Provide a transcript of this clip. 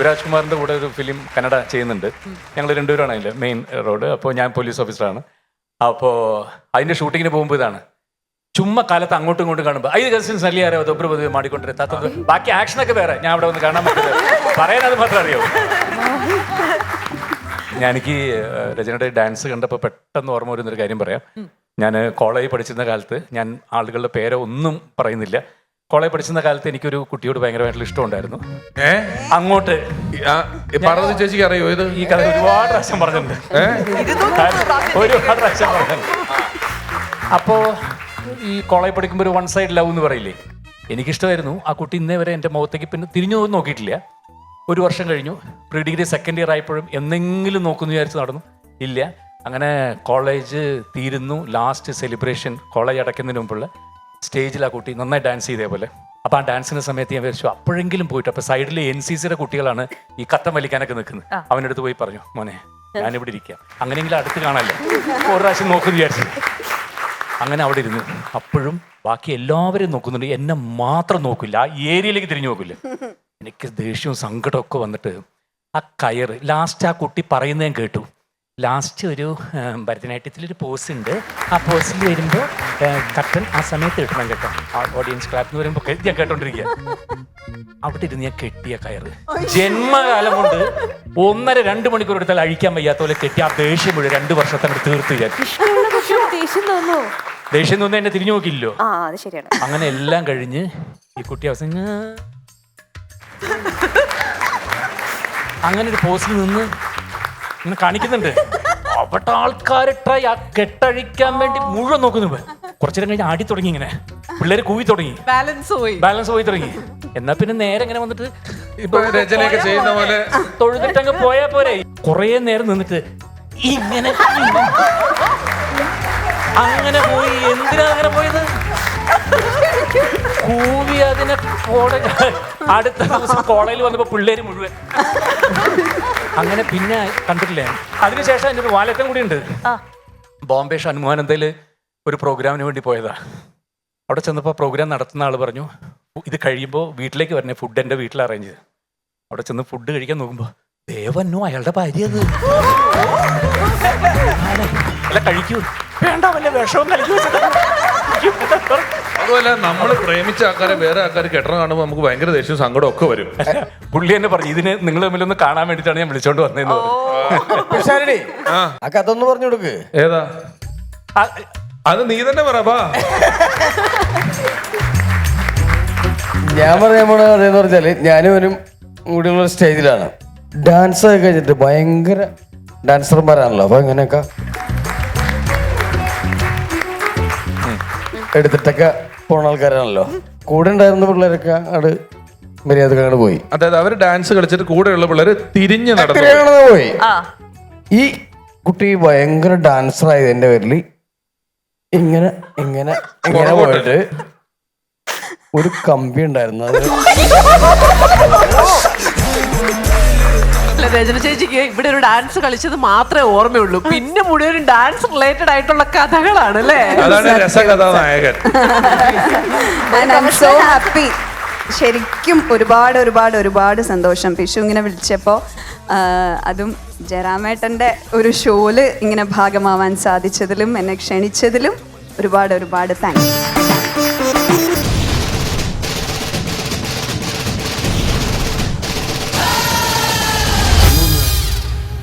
യുവരാജ് കുമാറിന്റെ കൂടെ ഒരു ഫിലിം കന്നഡ ചെയ്യുന്നുണ്ട്. ഞങ്ങൾ രണ്ടുപേരാണ് അതിൽ മെയിൻ റോഡ് അപ്പോൾ ഞാൻ പോലീസ് ഓഫീസറാണ് അപ്പോൾ അതിന്റെ ഷൂട്ടിങ്ങിന് പോകുമ്പോൾ ഇതാണ്. ചുമ്മാ കാലത്ത് അങ്ങോട്ടും ഇങ്ങോട്ടും കാണുമ്പോൾ ഐ കസിൻസ് അല്ലിയാരോ ആരോ? തൊബ്ര പൊതുവെ മാടിക്കൊണ്ടിരുന്ന ബാക്കി ആക്ഷനൊക്കെ വേറെ. ഞാൻ അവിടെ വന്ന് കാണാൻ പറ്റില്ല പറയാനത് മാത്രം അറിയോ? ഞാനെനിക്ക് രചനയുടെ ഡാൻസ് കണ്ടപ്പോൾ പെട്ടെന്ന് ഓർമ്മ വരുന്നൊരു കാര്യം പറയാം. ഞാൻ കോളേജിൽ പഠിച്ചിരുന്ന കാലത്ത് ഞാൻ ആളുകളുടെ പേരോ ഒന്നും പറയുന്നില്ല. കോളേജിൽ പഠിച്ചിരുന്ന കാലത്ത് എനിക്കൊരു കുട്ടിയോട് ഭയങ്കരമായിട്ടുള്ള ഇഷ്ടമുണ്ടായിരുന്നു ഏ? അങ്ങോട്ട് പാർവതി ചേച്ചിക്ക് അറിയോ ഇത്? ഈ കഥ ഒരുപാട് പ്രാവശ്യം പറഞ്ഞിട്ടുണ്ട്. ഒരുപാട് പ്രാവശ്യം പറഞ്ഞിട്ടുണ്ട്. അപ്പോ ഈ കോളേജ് പഠിക്കുമ്പോൾ ഒരു വൺ സൈഡ് ലവ് എന്ന് പറയില്ലേ? എനിക്കിഷ്ടമായിരുന്നു. ആ കുട്ടി ഇന്നേ വരെ എന്റെ മുഖത്തേക്ക് പിന്നെ തിരിഞ്ഞു പോലും നോക്കിയിട്ടില്ല. ഒരു വർഷം കഴിഞ്ഞു. പ്രീ ഡിഗ്രി സെക്കൻഡ് ഇയർ ആയപ്പോഴും എന്തെങ്കിലും നോക്കുന്നു വിചാരിച്ച് നടന്നു. ഇല്ല. അങ്ങനെ കോളേജ് തീരുന്നു. ലാസ്റ്റ് സെലിബ്രേഷൻ കോളേജ് അടയ്ക്കുന്നതിന് മുമ്പുള്ള സ്റ്റേജിൽ ആ കുട്ടി നന്നായി ഡാൻസ് ചെയ്തേ പോലെ. അപ്പോൾ ആ ഡാൻസിന്റെ സമയത്ത് ഞാൻ വിചാരിച്ചു അപ്പോഴെങ്കിലും പോയിട്ട് അപ്പോൾ സൈഡിൽ എൻ സി സിയുടെ കുട്ടികളാണ് ഈ കത്തം വലിക്കാനൊക്കെ നിൽക്കുന്നത്. അവന്റെ അടുത്ത് പോയി പറഞ്ഞു മോനെ ഞാനിവിടെ ഇരിക്കാം. അങ്ങനെയെങ്കിലും അടുത്ത് കാണാമല്ലോ ഒരു പ്രാവശ്യം നോക്കുന്നു വിചാരിച്ചു. അങ്ങനെ അവിടെ ഇരുന്നു അപ്പോഴും ബാക്കി എല്ലാവരും നോക്കുന്നുണ്ട്. എന്നെ മാത്രം നോക്കില്ല ആ ഏരിയയിലേക്ക് തിരിഞ്ഞു നോക്കില്ല. എനിക്ക് ദേഷ്യവും സങ്കടവും ഒക്കെ വന്നിട്ട് ആ കയറ് ലാസ്റ്റ് ആ കുട്ടി പറയുന്നത് ഞാൻ കേട്ടു. ലാസ്റ്റ് ഒരു ഭരതനാട്യത്തിലൊരു പോസ് ഉണ്ട്. ആ പോസിൽ വരുമ്പോൾ കട്ടൻ ആ സമയത്ത് കിട്ടണം കേട്ടോ. ആ ഓഡിയൻസ് ക്ലാപ്പ് എന്ന് പറയുമ്പോൾ ഞാൻ കേട്ടോണ്ടിരിക്കുക അവിടെ ഇരുന്ന് ഞാൻ കെട്ടിയ കയറ്. ജന്മകാലം കൊണ്ട് ഒന്നര രണ്ട് മണിക്കൂർ എടുത്താൽ അഴിക്കാൻ വയ്യാത്ത പോലെ കെട്ടി ആ ദേഷ്യം മുഴുവൻ രണ്ട് വർഷത്തെ തീർത്ത് ഞാൻ. ദേഷ്യം തോന്നോ തോന്നുന്നു എന്നെ തിരിഞ്ഞു നോക്കില്ലോ അങ്ങനെ എല്ലാം കഴിഞ്ഞ് ഈ കുട്ടി അവസാനം അങ്ങനെ ഒരു പോസ്റ്റിൽ നിന്ന് ഇങ്ങനെ കാണിക്കുന്നുണ്ട്. അവിടെ ആൾക്കാരെ ട്രൈ ആ കെട്ടഴിക്കാൻ വേണ്ടി മുഴുവൻ നോക്കുന്നു. കുറച്ചു നേരം കഴിഞ്ഞ് ആടി തുടങ്ങി ഇങ്ങനെ. പിള്ളേര് കൂവി തുടങ്ങി. ബാലൻസ് പോയി. ബാലൻസ് പോയി തുടങ്ങി. എന്നാ പിന്നെ നേരെ ഇങ്ങനെ വന്നിട്ട് ഇപ്പൊ രചനയൊക്കെ ചെയ്യുന്ന പോലെ. തൊഴുതിട്ടങ്ങ് പോയാ പോരെ. കുറേ നേരം നിന്നിട്ട് ഇങ്ങനെ അങ്ങനെ പോയി. എന്തിനാ അങ്ങനെ പോയത്? കൂവി അതിനെ കോളേജ് അടുത്ത ദിവസം കോളേജിൽ വന്നപ്പോൾ പിള്ളേര് മുഴുവൻ. അങ്ങനെ പിന്നെ കണ്ടിട്ടില്ലേ? അതിനുശേഷം എന്റെ ഒരു വാലറ്റം കൂടി ഉണ്ട്. ബോംബെ ഷൺമുഖാനന്ദയിൽ ഒരു പ്രോഗ്രാമിന് വേണ്ടി പോയതാ. അവിടെ ചെന്നപ്പോൾ പ്രോഗ്രാം നടത്തുന്ന ആൾ പറഞ്ഞു ഇത് കഴിയുമ്പോൾ വീട്ടിലേക്ക് വരണേ ഫുഡ് എന്റെ വീട്ടിൽ അറേഞ്ച് ചെയ്ത്. അവിടെ ചെന്ന് ഫുഡ് കഴിക്കാൻ നോക്കുമ്പോൾ ദേവന്നു അയാളുടെ ഭാര്യ അത്. അല്ല കഴിക്കൂ. വേണ്ട വല്ല വിഷവും കഴിക്കൂ അതുപോലെ നമ്മൾ പ്രേമിച്ച ആൾക്കാരെ വേറെ ആൾക്കാർ കെട്ടണം കാണുമ്പോൾ നമുക്ക് ഭയങ്കര ദേഷ്യവും സങ്കടം ഒക്കെ വരും. പുള്ളി എന്നെ പറഞ്ഞു ഇതിന് നിങ്ങൾ തമ്മിലൊന്ന് കാണാൻ വേണ്ടിയിട്ടാണ് ഞാൻ വിളിച്ചോണ്ട് വന്നതെന്ന് പറഞ്ഞു. ആ. കഥ ഒന്ന് പറഞ്ഞു കൊടുക്ക്. ഏതാ? അത് നീ തന്നെ പറ ഞാൻ പറയാൻ പോണ പറഞ്ഞാൽ ഞാനും അവനും കൂടിയുള്ള സ്റ്റേജിലാണ്. ഡാൻസ് ഒക്കെ കഴിഞ്ഞിട്ട് ഭയങ്കര ഡാൻസർമാരാണല്ലോ അപ്പൊ ഇങ്ങനെയൊക്കെ എടുത്തിട്ടൊക്കെ പോണ ആൾക്കാരാണല്ലോ. കൂടെ ഉണ്ടായിരുന്ന പിള്ളേരൊക്കെ അവിടെ മര്യാദയ്ക്ക് അങ്ങോട്ട് പോയി. അതായത് അവർ ഡാൻസ് കളിച്ചിട്ട് കൂടെയുള്ള പിള്ളേര് തിരിഞ്ഞു നടന്നു പോയി. ആ. ഈ കുട്ടി ഭയങ്കര ഡാൻസർ ആയതിന്റെ പേരിൽ ഇങ്ങനെ ഇങ്ങനെ ഇങ്ങനെ പോയിട്ട് ഒരു കമ്പി ഉണ്ടായിരുന്നു. അത് അല്ല രചന ചേച്ചിക്ക് ഇവിടെ ഒരു ഡാൻസ് കളിച്ചത് മാത്രമേ ഓർമ്മയുള്ളൂ. പിന്നെ മുഴുവൻ ഡാൻസ് റിലേറ്റഡ് ആയിട്ടുള്ള കഥകളാണ് അല്ലേ അതാണ് രസകഥാനായകൻ. ആൻഡ് ഐ സോ ഹാപ്പി ശരിക്കും ഒരുപാട് ഒരുപാട് ഒരുപാട് സന്തോഷം. പിഷു ഇങ്ങനെ വിളിച്ചപ്പോൾ അതും ജയറാമേട്ടന്റെ ഒരു ഷോയിൽ ഇങ്ങനെ ഭാഗമാവാൻ സാധിച്ചതിലും എന്നെ ക്ഷണിച്ചതിലും ഒരുപാട് ഒരുപാട് താങ്ക്സ്